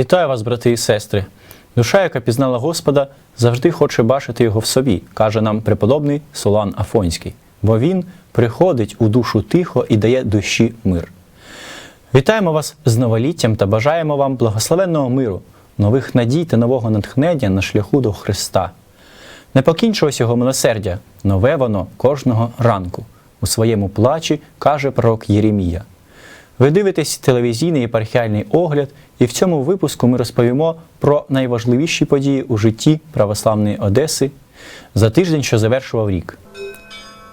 Вітаю вас, брати і сестри. Душа, яка пізнала Господа, завжди хоче бачити його в собі, каже нам преподобний Солан Афонський, бо він приходить у душу тихо і дає душі мир. Вітаємо вас з новоліттям та бажаємо вам благословенного миру, нових надій та нового натхнення на шляху до Христа. Не покінчилось його милосердя, нове воно кожного ранку. У своєму плачі каже пророк Єремія. Ви дивитесь телевізійний єпархіальний огляд, і в цьому випуску ми розповімо про найважливіші події у житті православної Одеси за тиждень, що завершував рік.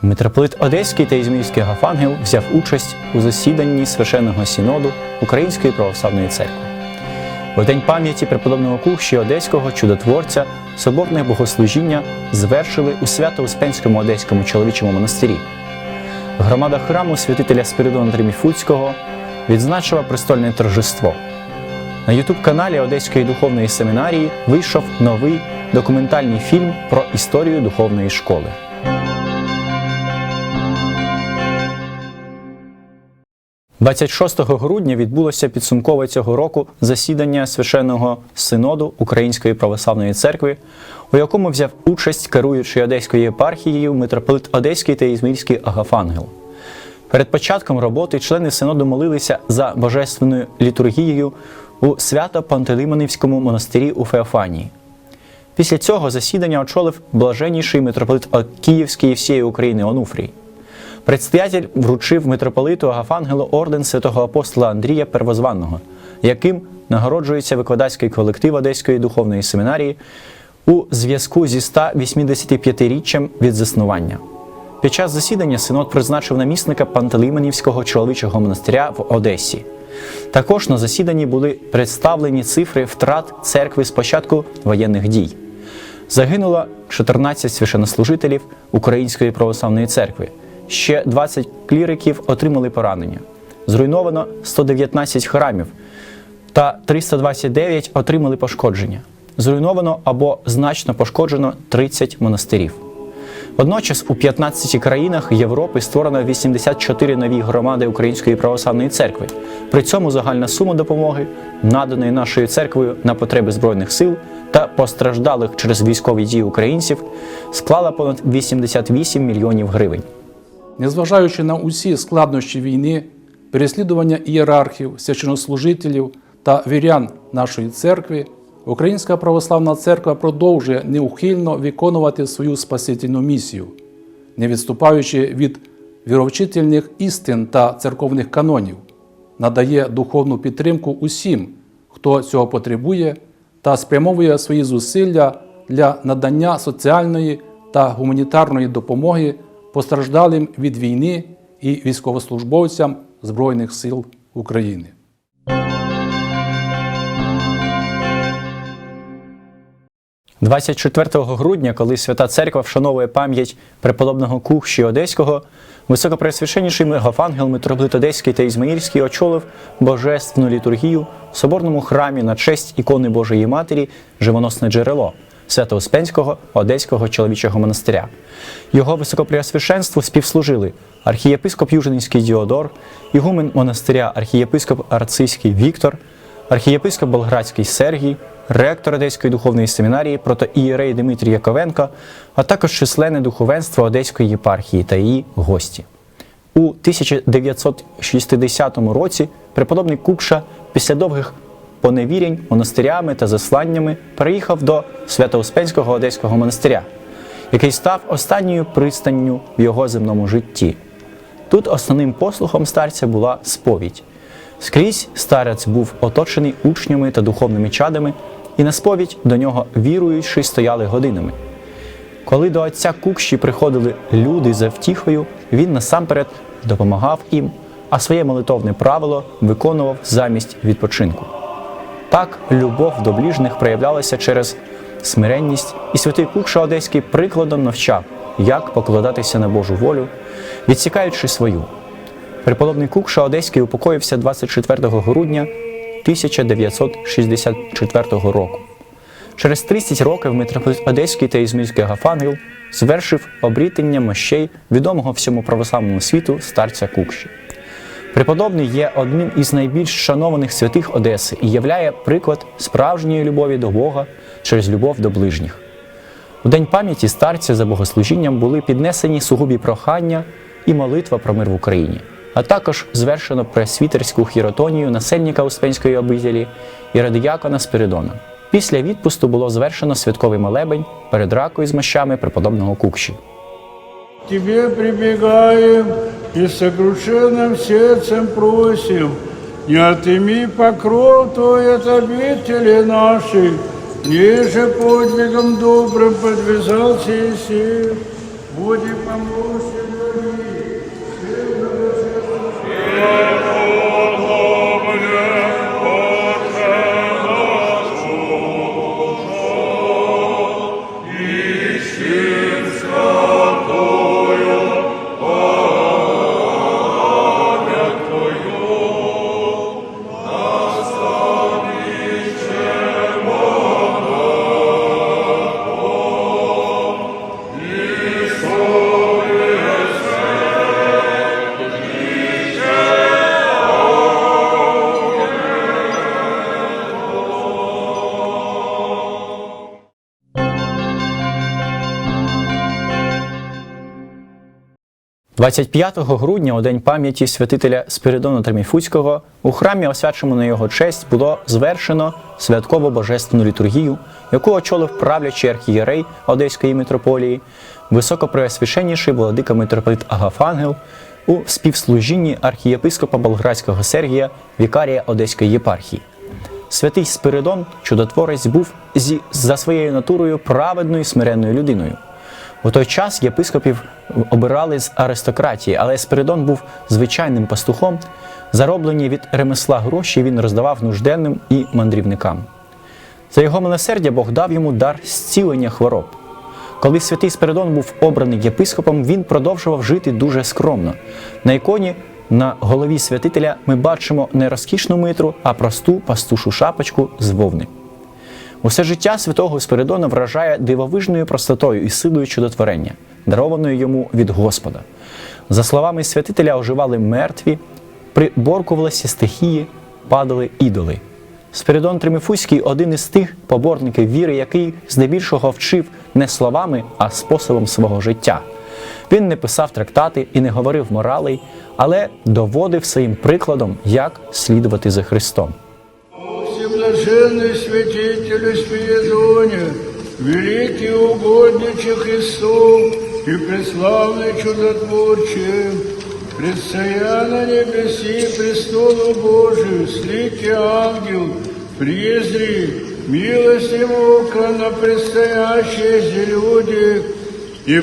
Митрополит Одеський та Ізмірський Гафангел взяв участь у засіданні священного синоду Української православної церкви. У день пам'яті преподобного Кухші Одеського чудотворця соборне богослужіння звершили у Свято-Успенському Одеському чоловічому монастирі. Громада храму святителя Спиридона Триміфуцького відзначила престольне торжество. На Ютуб-каналі Одеської духовної семінарії вийшов новий документальний фільм про історію духовної школи. – 26 грудня відбулося підсумкове цього року засідання священного синоду Української православної церкви, у якому взяв участь керуючий Одеською єпархією митрополит Одеський та Ізмірський Агафангел. Перед початком роботи члени синоду молилися за божественною літургією у свято-Пантелеймонівському монастирі у Феофанії. Після цього засідання очолив блаженніший митрополит Київський і всієї України Онуфрій. Предстоятель вручив митрополиту Агафангелу орден святого апостола Андрія Первозванного, яким нагороджується викладацький колектив Одеської духовної семінарії у зв'язку зі 185-річчям від заснування. Під час засідання синод призначив намісника Пантелеймонівського чоловічого монастиря в Одесі. Також на засіданні були представлені цифри втрат церкви з початку воєнних дій. Загинуло 14 священнослужителів Української православної церкви. Ще 20 кліриків отримали поранення. Зруйновано 119 храмів та 329 отримали пошкодження. Зруйновано або значно пошкоджено 30 монастирів. Водночас у 15 країнах Європи створено 84 нові громади Української православної церкви. При цьому загальна сума допомоги, наданої нашою церквою на потреби Збройних сил та постраждалих через військові дії українців, склала понад 88 мільйонів гривень. Незважаючи на усі складнощі війни, переслідування ієрархів, священнослужителів та вірян нашої церкви, Українська православна церква продовжує неухильно виконувати свою спасительну місію, не відступаючи від віровчительних істин та церковних канонів, надає духовну підтримку усім, хто цього потребує, та спрямовує свої зусилля для надання соціальної та гуманітарної допомоги постраждалим від війни і військовослужбовцям Збройних сил України. – 24 грудня, коли Свята Церква вшановує пам'ять преподобного Кухші Одеського, високопреосвященніший Мегафангел, митрополит Одеський та Ізмаїльський очолив божественну літургію в соборному храмі на честь ікони Божої Матері Живоносне джерело Свято-Успенського Одеського чоловічого монастиря. Його високопреосвященству співслужили архієпископ Южинський Діодор, ігумен монастиря архієпископ Арцизький Віктор, архієпископ Болградський Сергій, ректор Одеської духовної семінарії протоієрей Дмитрій Яковенко, а також численне духовенство Одеської єпархії та її гості. У 1960 році преподобний Кукша після довгих поневірень монастирями та засланнями переїхав до Свято-Успенського Одеського монастиря, який став останньою пристанню в його земному житті. Тут основним послухом старця була сповідь. Скрізь старець був оточений учнями та духовними чадами, і на сповідь до нього віруючи стояли годинами. Коли до отця Кукші приходили люди за втіхою, він насамперед допомагав їм, а своє молитовне правило виконував замість відпочинку. Так любов до ближних проявлялася через смиренність, і святий Кукша Одеський прикладом навчав, як покладатися на Божу волю, відсікаючи свою. Преподобний Кукша Одеський упокоївся 24 грудня 1964 року. Через 30 років митрополит Одеський та Ізмільський Гафангел звершив обрітення мощей відомого всьому православному світу старця Кукші. Преподобний є одним із найбільш шанованих святих Одеси і являє приклад справжньої любові до Бога через любов до ближніх. У день пам'яті старця за богослужінням були піднесені сугубі прохання і молитва про мир в Україні, а також звершено пресвітерську хіротонію насельника Успенської обителі і радіякона Спиридона. Після відпусту було звершено святковий молебень перед ракою з мощами преподобного Кукші. К Тебе прибегаем и с сокрушенным сердцем просим, не отыми покров Твой от обители нашей, ниже подвигом добрым подвязался Иисей, буди помощник 25 грудня, у день пам'яті святителя Спиридона Терміфуцького, у храмі, освяченому на його честь, було звершено святково божественну літургію, яку очолив правлячий архієрей Одеської митрополії, високопреосвященніший владика митрополит Агафангел у співслужінні архієпископа Болградського Сергія, вікарія Одеської єпархії. Святий Спиридон, чудотворець, був зі, за своєю натурою праведною смиренною людиною. У той час єпископів обирали з аристократії, але Спиридон був звичайним пастухом. Зароблені від ремесла гроші він роздавав нужденним і мандрівникам. За його милосердя Бог дав йому дар зцілення хвороб. Коли святий Спиридон був обраний єпископом, він продовжував жити дуже скромно. На іконі на голові святителя ми бачимо не розкішну митру, а просту пастушу шапочку з вовни. Усе життя святого Спиридона вражає дивовижною простотою і силою чудотворення, дарованою йому від Господа. За словами святителя, оживали мертві, приборкувалися стихії, падали ідоли. Спиридон Тримифуський один із тих поборників віри, який здебільшого вчив не словами, а способом свого життя. Він не писав трактати і не говорив моралей, але доводив своїм прикладом, як слідувати за Христом. Всеблаженный святителю Спиридоне, великий угодниче Христу и преславный чудотворче, предстоя на небеси престолу Божию, слики ангел, презри, милостивого на предстоящие люди, и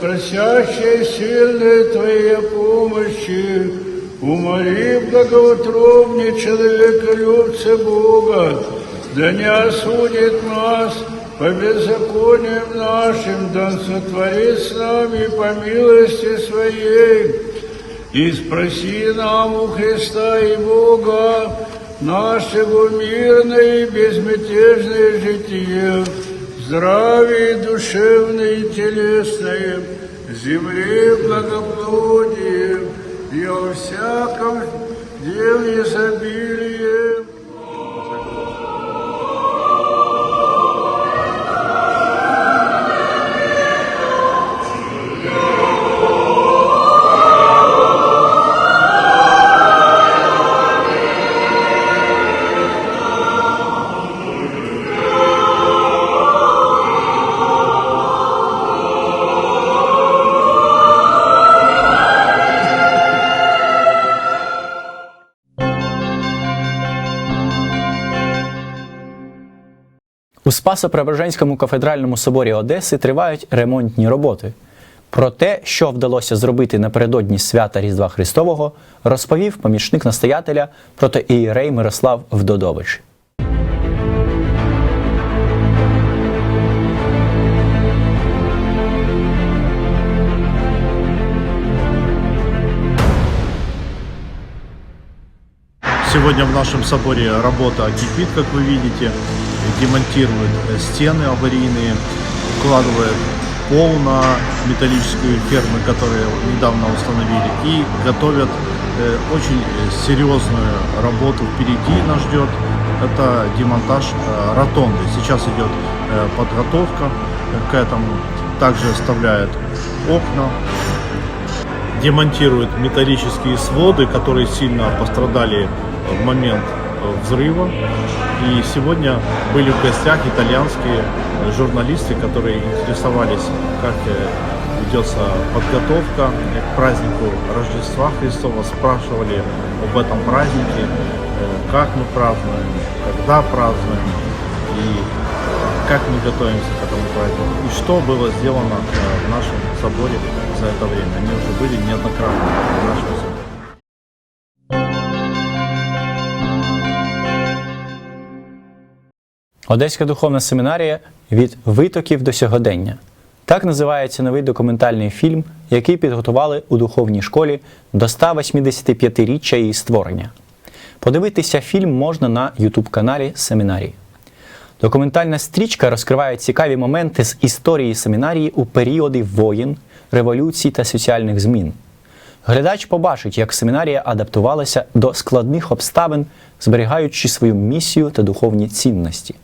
просящие сильной Твоей помощи, умоли благоутробне человеколюбце Бога, да не осудит нас по беззакониям нашим, да Он сотворит с нами по милости Своей, и спроси нам у Христа и Бога нашего мирное и безмятежное житие, здравие душевное и телесное, земле благоплодие, и о всяком деле изобилие. Спасо-Преображенському кафедральному соборі Одеси тривають ремонтні роботи. Про те, що вдалося зробити напередодні свята Різдва Христового, розповів помічник настоятеля протоієрей Мирослав Вдодович. Сегодня в нашем соборе работа кипит, как вы видите. Демонтируют э, стены аварийные, укладывают пол на металлическую ферму, которые недавно установили, и готовят э, очень э, серьезную работу впереди нас ждет. Это демонтаж ротонды. Сейчас идет подготовка к этому. Также вставляют окна, демонтируют металлические своды, которые сильно пострадали в момент взрыва. И сегодня были в гостях итальянские э, журналисты, которые интересовались, как э, ведется подготовка к празднику Рождества Христова, спрашивали об этом празднике, э, как мы празднуем, когда празднуем и как мы готовимся к этому празднику и что было сделано э, в нашем соборе за это время. Они уже были неоднократно в нашем соборе. Одеська духовна семінарія від витоків до сьогодення. Так називається новий документальний фільм, який підготували у духовній школі до 185-річчя її створення. Подивитися фільм можна на Ютуб-каналі Семінарії. Документальна стрічка розкриває цікаві моменти з історії семінарії у періоди воєн, революцій та соціальних змін. Глядач побачить, як семінарія адаптувалася до складних обставин, зберігаючи свою місію та духовні цінності.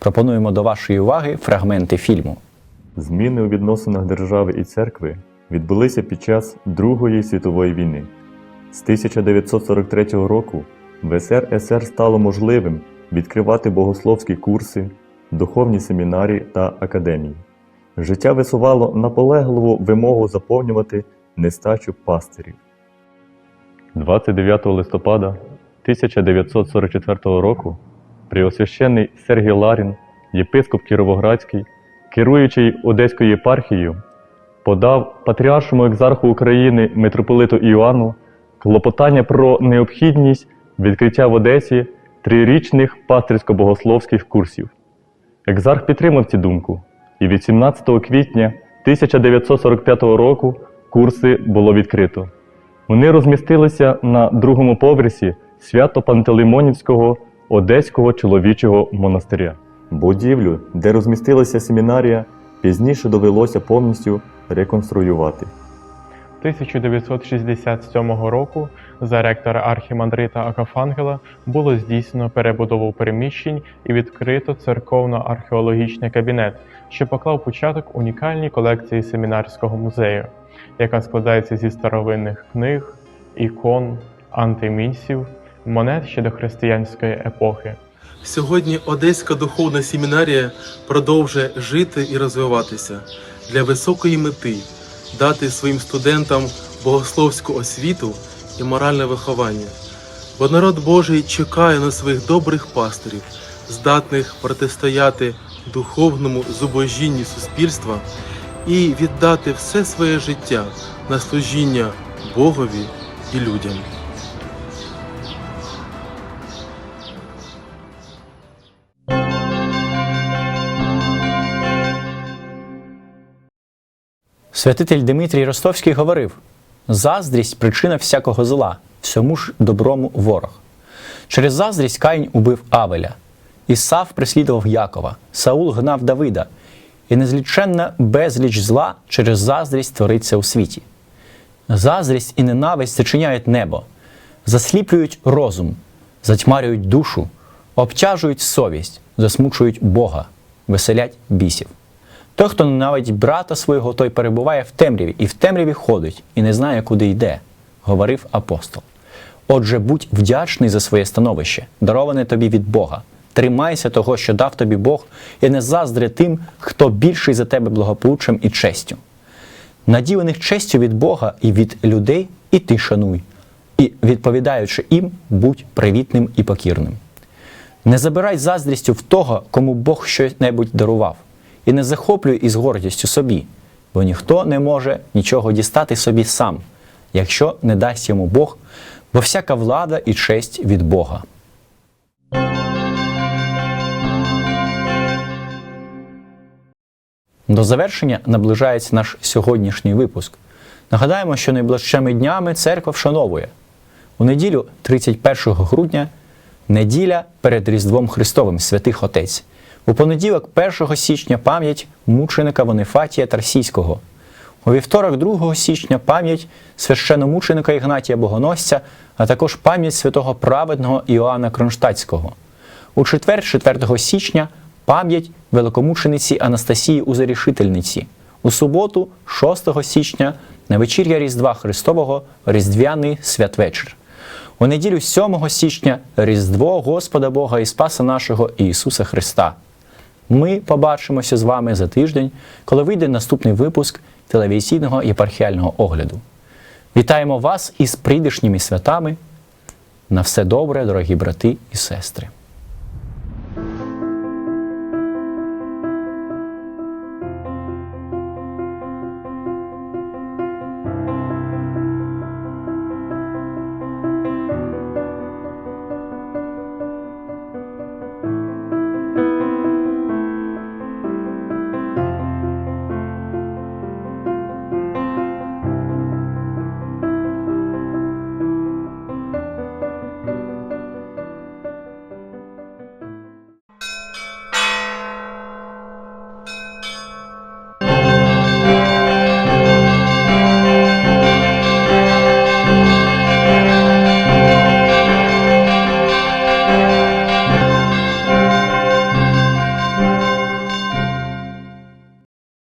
Пропонуємо до вашої уваги фрагменти фільму. Зміни у відносинах держави і церкви відбулися під час Другої світової війни. З 1943 року в СРСР стало можливим відкривати богословські курси, духовні семінарії та академії. Життя висувало наполегливу вимогу заповнювати нестачу пастирів. 29 листопада 1944 року Преосвященний Сергій Ларін, єпископ Кіровоградський, керуючий Одеською єпархією, подав патріаршому екзарху України митрополиту Іоанну клопотання про необхідність відкриття в Одесі трирічних пастирсько-богословських курсів. Екзарх підтримав цю думку, і від 17 квітня 1945 року курси було відкрито. Вони розмістилися на другому поверсі Свято-Пантелеймонівського Одеського чоловічого монастиря. Будівлю, де розмістилася семінарія, пізніше довелося повністю реконструювати. 1967 року за ректора архімандрита Акафангела було здійснено перебудову приміщень і відкрито церковно-археологічний кабінет, що поклав початок унікальній колекції семінарського музею, яка складається зі старовинних книг, ікон, антимісів, монет ще до християнської епохи. Сьогодні Одеська духовна семінарія продовжує жити і розвиватися для високої мети дати своїм студентам богословську освіту і моральне виховання. Бо народ Божий чекає на своїх добрих пастирів, здатних протистояти духовному зубожінню суспільства і віддати все своє життя на служіння Богові і людям. Святитель Дмитрій Ростовський говорив: заздрість причина всякого зла, всьому ж доброму ворог. Через заздрість Каїн убив Авеля, Ісав преслідував Якова, Саул гнав Давида, і незліченна безліч зла через заздрість твориться у світі. Заздрість і ненависть зачиняють небо, засліплюють розум, затьмарюють душу, обтяжують совість, засмучують Бога, веселять бісів. Той, хто ненавидить брата свого, той перебуває в темряві, і в темряві ходить, і не знає, куди йде, говорив апостол. Отже, будь вдячний за своє становище, дароване тобі від Бога. Тримайся того, що дав тобі Бог, і не заздри тим, хто більший за тебе благополуччям і честю. Наділених честю від Бога і від людей, і ти шануй, і, відповідаючи їм, будь привітним і покірним. Не забирай заздрістю в того, кому Бог щось-небудь дарував, і не захоплюй із гордістю собі, бо ніхто не може нічого дістати собі сам, якщо не дасть йому Бог, бо всяка влада і честь від Бога. До завершення наближається наш сьогоднішній випуск. Нагадаємо, що найближчими днями церква вшановує у неділю 31 грудня, неділя перед Різдвом Христовим Святих Отець. У понеділок, 1 січня, пам'ять мученика Вонифатія Тарсійського. У вівторок, 2 січня, пам'ять священомученика Ігнатія Богоносця, а також пам'ять святого праведного Іоанна Кронштадтського. У четвер, 4 січня, пам'ять великомучениці Анастасії Узарішительниці. У суботу, 6 січня, на вечір'я Різдва Христового Різдвяний святвечір. У неділю 7 січня Різдво Господа Бога і Спаса нашого Ісуса Христа. Ми побачимося з вами за тиждень, коли вийде наступний випуск телевізійного єпархіального огляду. Вітаємо вас із прийдешніми святами. На все добре, дорогі брати і сестри.